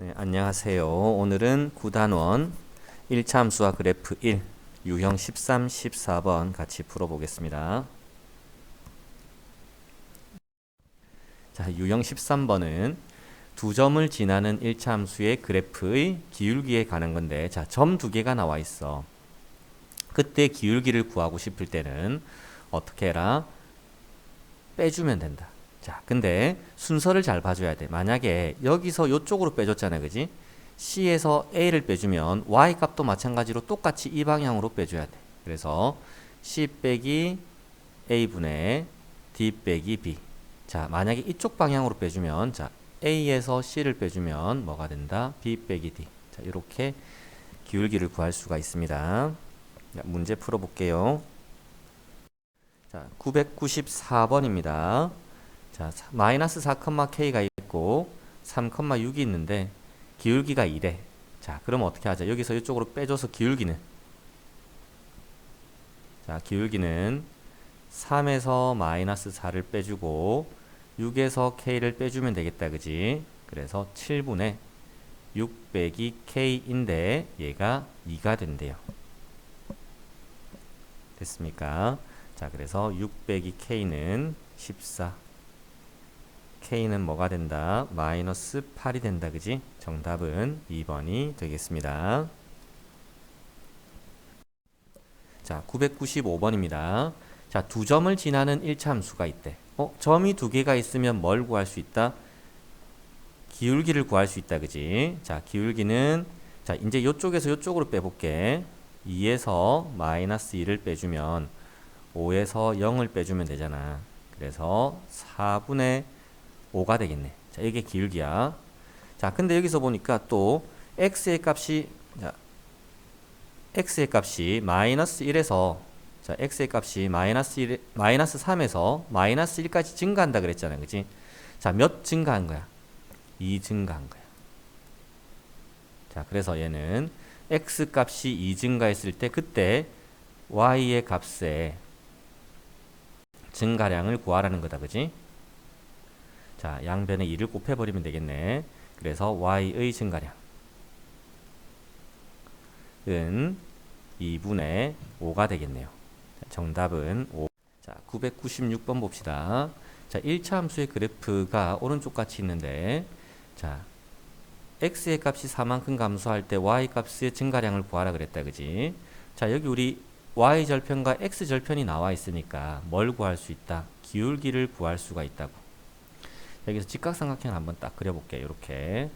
네, 안녕하세요. 오늘은 9단원 1차 함수와 그래프 1 유형 13, 14번 같이 풀어보겠습니다. 자, 유형 13번은 두 점을 지나는 1차 함수의 그래프의 기울기에 관한 건데 자, 점 두 개가 나와 있어. 그때 기울기를 구하고 싶을 때는 어떻게 해라? 빼주면 된다. 자, 근데 순서를 잘 봐줘야 돼. 만약에 여기서 이쪽으로 빼줬잖아, 그지? C에서 A를 빼주면 Y 값도 마찬가지로 똑같이 이 방향으로 빼줘야 돼. 그래서 C 빼기 A분의 D 빼기 B. 자, 만약에 이쪽 방향으로 빼주면, 자, A에서 C를 빼주면 뭐가 된다? B 빼기 D. 자, 이렇게 기울기를 구할 수가 있습니다. 자, 문제 풀어볼게요. 자, 994번입니다. 자, 사- 마이너스 4,k가 있고 3,6이 있는데 기울기가 2래. 자, 그럼 어떻게 하자? 여기서 이쪽으로 빼줘서 기울기는 자, 기울기는 3에서 마이너스 4를 빼주고 6에서 k를 빼주면 되겠다, 그지? 그래서 7분의 6 빼기 k인데 얘가 2가 된대요. 됐습니까? 자, 그래서 6 빼기 k는 14. K는 뭐가 된다? 마이너스 8이 된다. 그지? 정답은 2번이 되겠습니다. 자, 995번입니다. 자, 두 점을 지나는 1차 함수가 있대. 어, 점이 두 개가 있으면 뭘 구할 수 있다? 기울기를 구할 수 있다. 그지? 자, 기울기는 자, 이제 이쪽에서 이쪽으로 빼볼게. 2에서 마이너스 2를 빼주면 5에서 0을 빼주면 되잖아. 그래서 4분의 5가 되겠네. 자, 이게 기울기야. 자, 근데 여기서 보니까 또 x의 값이 자, x의 값이 마이너스 1에서 자, x의 값이 마이너스 1, 마이너스 3에서 마이너스 1까지 증가한다 그랬잖아. 그지? 자, 몇 증가한 거야? 2 증가한 거야. 자, 그래서 얘는 x 값이 2 증가했을 때 그때 y의 값에 증가량을 구하라는 거다. 그지? 자, 양변에 2를 곱해버리면 되겠네. 그래서 y의 증가량 은 2분의 5가 되겠네요. 자, 정답은 5. 자, 996번 봅시다. 자, 1차 함수의 그래프가 오른쪽 같이 있는데, 자, x의 값이 4만큼 감소할 때 y 값의 증가량을 구하라 그랬다. 그지? 자, 여기 우리 y 절편과 x 절편이 나와 있으니까 뭘 구할 수 있다? 기울기를 구할 수가 있다고. 여기서 직각삼각형 한번 딱 그려볼게요. 이렇게.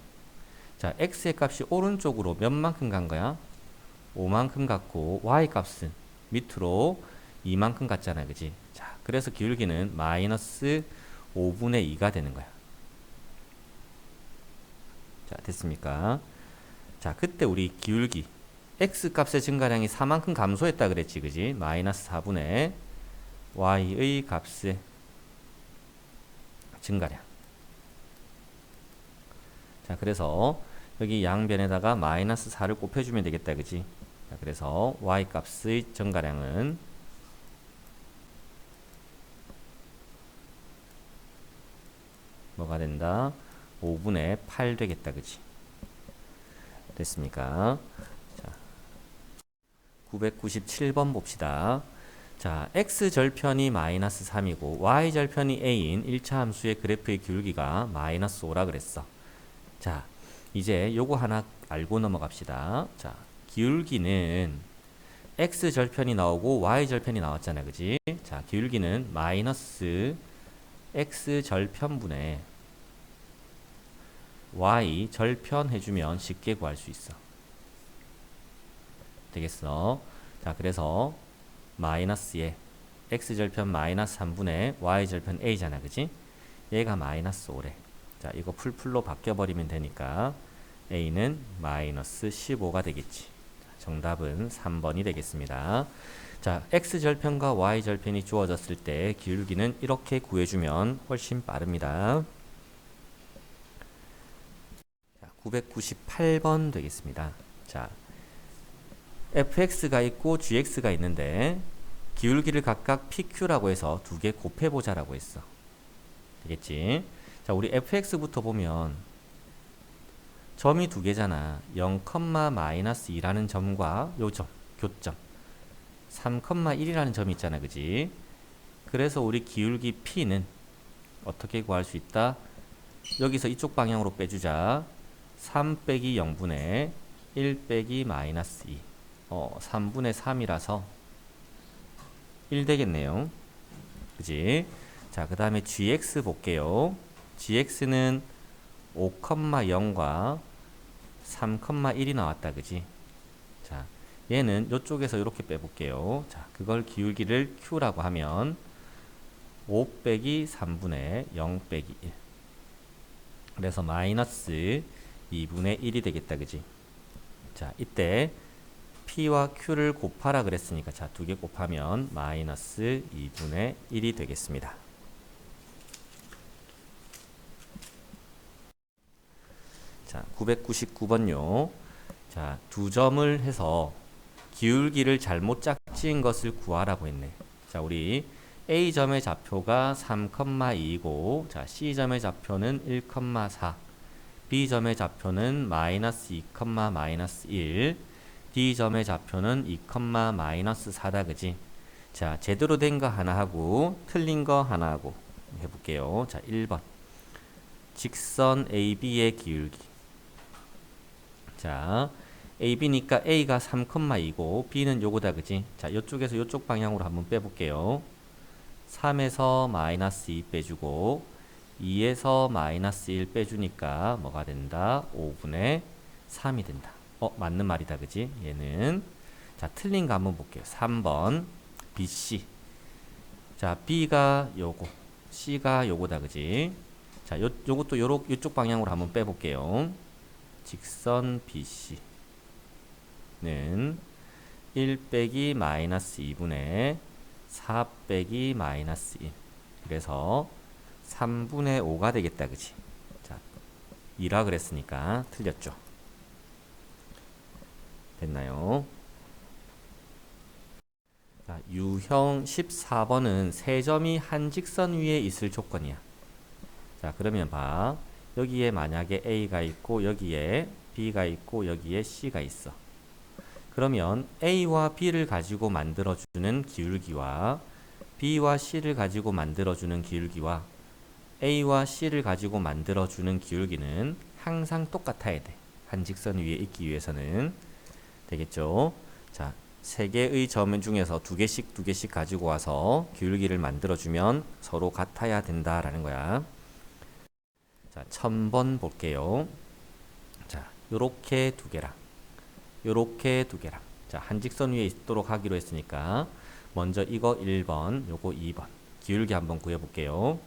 자, x의 값이 오른쪽으로 몇 만큼 간 거야? 5만큼 갔고 y 값은 밑으로 2만큼 갔잖아요. 그지? 자, 그래서 기울기는 마이너스 5분의 2가 되는 거야. 자, 됐습니까? 자, 그때 우리 기울기 x 값의 증가량이 4만큼 감소했다 그랬지. 그지? 마이너스 4분의 y의 값의 증가량. 자, 그래서 여기 양변에다가 마이너스 4를 곱해주면 되겠다. 그지? 자, 그래서 y 값의 증가량은 뭐가 된다? 5분의 8 되겠다. 그지? 됐습니까? 자, 997번 봅시다. 자, x 절편이 마이너스 3이고 y 절편이 a인 1차 함수의 그래프의 기울기가 마이너스 5라 그랬어. 자, 이제 요거 하나 알고 넘어갑시다. 자, 기울기는 x 절편이 나오고 y 절편이 나왔잖아. 그지? 자, 기울기는 마이너스 x 절편분의 y 절편 해주면 쉽게 구할 수 있어. 되겠어? 자, 그래서 마이너스에 x 절편 마이너스 3분의 y 절편 a잖아. 그지? 얘가 마이너스 5래. 자, 이거 풀풀로 바뀌어버리면 되니까 a는 마이너스 15가 되겠지. 자, 정답은 3번이 되겠습니다. 자, x 절편과 y 절편이 주어졌을 때 기울기는 이렇게 구해주면 훨씬 빠릅니다. 자, 998번 되겠습니다. 자, fx가 있고 gx가 있는데 기울기를 각각 pq라고 해서 두 개 곱해보자라고 했어. 되겠지? 자, 우리 fx부터 보면 점이 두 개잖아. 0, 마이너스 2라는 점과 요 점, 교점. 3,1이라는 점이 있잖아. 그지? 그래서 우리 기울기 P는 어떻게 구할 수 있다? 여기서 이쪽 방향으로 빼주자. 3 빼기 0분의 1 빼기 마이너스 2. 어, 3분의 3이라서 1 되겠네요. 그지? 자, 그 다음에 gx 볼게요. Gx는 5,0과 3,1이 나왔다. 그지? 자, 얘는 이쪽에서 이렇게 빼볼게요. 자, 그걸 기울기를 q라고 하면 5 빼기 3분의 0 빼기 1. 그래서 마이너스 2분의 1이 되겠다. 그지? 자, 이때 P와 Q를 곱하라 그랬으니까 자, 두 개 곱하면 마이너스 2분의 1이 되겠습니다. 자, 999번요. 자, 두 점을 해서 기울기를 잘못 짝지은 것을 구하라고 했네. 자, 우리 A점의 좌표가 3,2이고 자, C점의 좌표는 1,4 B점의 좌표는 마이너스 2, 마이너스 1 D점의 좌표는 2, 마이너스 4다 그지? 자, 제대로 된 거 하나 하고 틀린 거 하나 하고 해볼게요. 자, 1번 직선 AB의 기울기 자, AB니까 A가 3,2고 B는 요거다 그지? 자, 이쪽에서 이쪽 방향으로 한번 빼볼게요. 3에서 마이너스 2 빼주고 2에서 마이너스 1 빼주니까 뭐가 된다? 5분의 3이 된다. 어, 맞는 말이다. 그지? 얘는 자, 틀린 거 한번 볼게요. 3번 BC 자, B가 요거 C가 요거다. 그지? 자, 요, 요것도 요렇, 요쪽 방향으로 한번 빼볼게요. 직선 BC는 1 빼기 마이너스 2분의 4 빼기 마이너스 1 그래서 3분의 5가 되겠다 그치? 자 2라 그랬으니까 틀렸죠? 됐나요? 자, 유형 14번은 세 점이 한 직선 위에 있을 조건이야. 자 그러면 봐 여기에 만약에 A가 있고 여기에 B가 있고 여기에 C가 있어 그러면 A와 B를 가지고 만들어주는 기울기와 B와 C를 가지고 만들어주는 기울기와 A와 C를 가지고 만들어주는 기울기는 항상 똑같아야 돼. 한 직선 위에 있기 위해서는 되겠죠. 자, 세 개의 점 중에서 두 개씩 두 개씩 가지고 와서 기울기를 만들어주면 서로 같아야 된다라는 거야. 자, 천번 볼게요. 자, 요렇게 두 개랑 요렇게 두 개랑 자, 한 직선 위에 있도록 하기로 했으니까 먼저 이거 1번, 요거 2번 기울기 한번 구해 볼게요.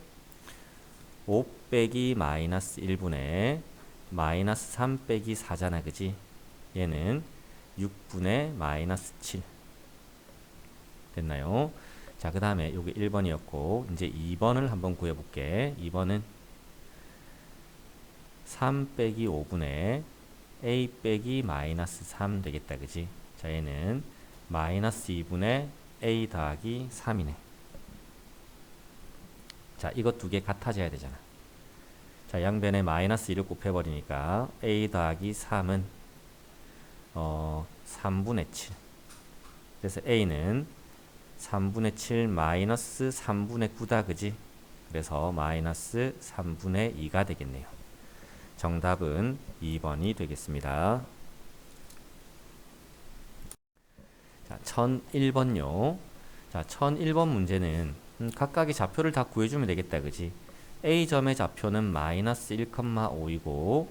5 빼기 마이너스 1분의 마이너스 3 빼기 4잖아 그지? 얘는 6분의 마이너스 7 됐나요? 자, 그 다음에 여기 1번이었고 이제 2번을 한번 구해볼게. 2번은 3 빼기 5분의 a 빼기 마이너스 3 되겠다. 그지? 자, 얘는 마이너스 2분의 a 더하기 3이네. 자, 이거 두개 같아져야 되잖아. 자, 양변에 마이너스 1을 곱해버리니까 a 더하기 3은 어, 3분의 7. 그래서 a는 3분의 7 마이너스 3분의 9다. 그지? 그래서 마이너스 3분의 2가 되겠네요. 정답은 2번이 되겠습니다. 자, 1001번요. 자, 1001번 문제는 음, 각각의 좌표를 다 구해주면 되겠다. 그지? A점의 좌표는 마이너스 1,5이고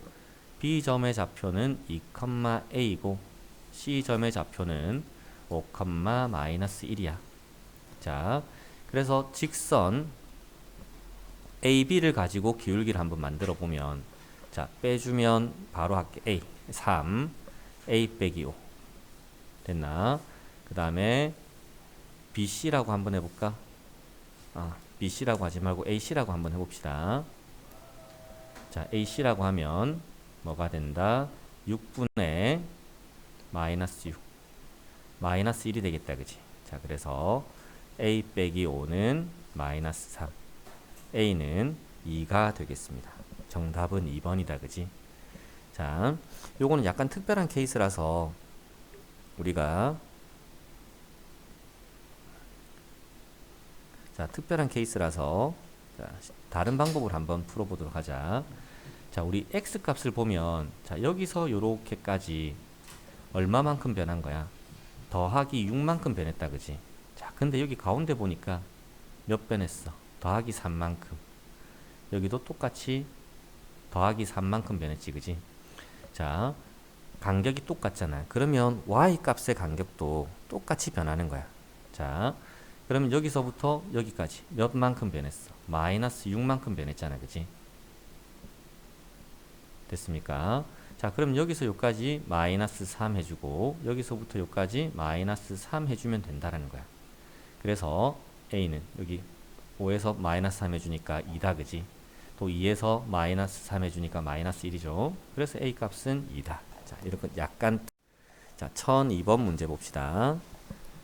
B점의 좌표는 2,a이고 C점의 좌표는 5, 마이너스 1이야. 자, 그래서 직선 AB를 가지고 기울기를 한번 만들어 보면 자, 빼주면 바로 할게. A. 3. A 빼기 5. 됐나? 그 다음에 BC라고 한번 해볼까? 아, BC라고 하지 말고 AC라고 한번 해봅시다. 자, AC라고 하면 뭐가 된다? 6분의 마이너스 6. 마이너스 1이 되겠다. 그지? 자, 그래서 A 빼기 5는 마이너스 3. A는 2가 되겠습니다. 정답은 2번이다. 그지? 자, 요거는 약간 특별한 케이스라서 우리가 자, 특별한 케이스라서 자, 다른 방법을 한번 풀어보도록 하자. 자, 우리 x 값을 보면 자, 여기서 요렇게까지 얼마만큼 변한 거야? 더하기 6만큼 변했다, 그지? 자, 근데 여기 가운데 보니까 몇 변했어? 더하기 3만큼. 여기도 똑같이 더하기 3만큼 변했지, 그지? 자, 간격이 똑같잖아. 그러면 y 값의 간격도 똑같이 변하는 거야. 자, 그러면 여기서부터 여기까지 몇 만큼 변했어? 마이너스 6만큼 변했잖아, 그지? 됐습니까? 자, 그럼 여기서 여기까지 마이너스 3 해주고 여기서부터 여기까지 마이너스 3 해주면 된다라는 거야. 그래서 A는 여기 5에서 마이너스 3 해주니까 2다, 그지? 또 2에서 마이너스 3 해주니까 마이너스 1이죠. 그래서 A 값은 2다. 자, 이렇게 약간 자, 1002번 문제 봅시다.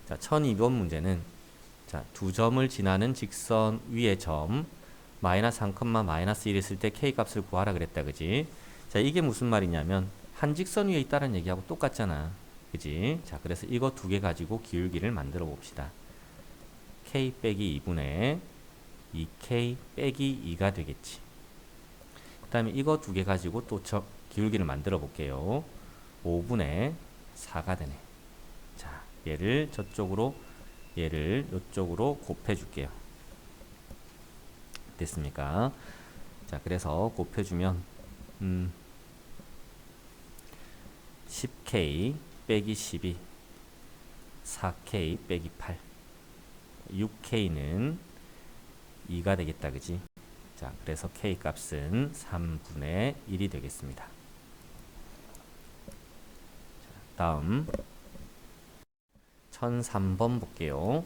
자, 1002번 문제는 자, 두 점을 지나는 직선 위의 점 마이너스 3, 마이너스 1 있을 때 K 값을 구하라 그랬다. 그지? 자, 이게 무슨 말이냐면 한 직선 위에 있다는 얘기하고 똑같잖아. 그지? 자, 그래서 이거 두 개 가지고 기울기를 만들어 봅시다. K 빼기 2분의 2K 빼기 2가 되겠지. 그 다음에 이거 두 개 가지고 또 저 기울기를 만들어 볼게요. 5분의 4가 되네. 자, 얘를 저쪽으로 얘를 이쪽으로 곱해 줄게요. 됐습니까? 자, 그래서 곱해 주면 음 10K 빼기 12 4K 빼기 8 6K는 2가 되겠다 그지 자 그래서 K 값은 3분의 1이 되겠습니다. 자, 다음. 1003번 볼게요.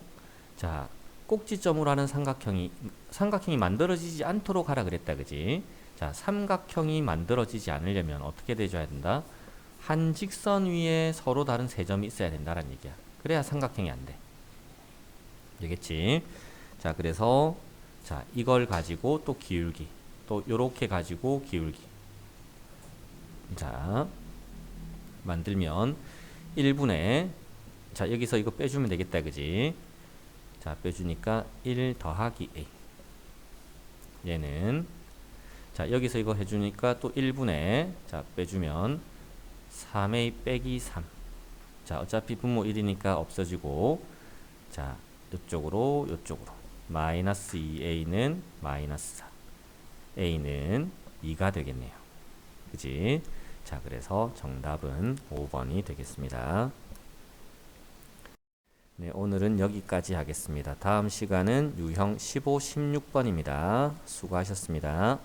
자 꼭지점으로 하는 삼각형이 삼각형이 만들어지지 않도록 하라 그랬다 그지? 자 삼각형이 만들어지지 않으려면 어떻게 돼줘야 된다? 한 직선 위에 서로 다른 세 점이 있어야 된다는 얘기야. 그래야 삼각형이 안 돼. 되겠지? 자 그래서 자 이걸 가지고 또 기울기. 또 요렇게 가지고 기울기. 자 만들면 1분의 자 여기서 이거 빼주면 되겠다 그지? 자 빼주니까 1 더하기 a. 얘는 자 여기서 이거 해 주니까 또 1분의 자 빼주면 3a 빼기 3. 자 어차피 분모 1이니까 없어지고 자 이쪽으로 이쪽으로 마이너스 2a는 마이너스 4 a는 2가 되겠네요. 그지? 자 그래서 정답은 5번이 되겠습니다. 네, 오늘은 여기까지 하겠습니다. 다음 시간은 유형 15, 16번입니다. 수고하셨습니다.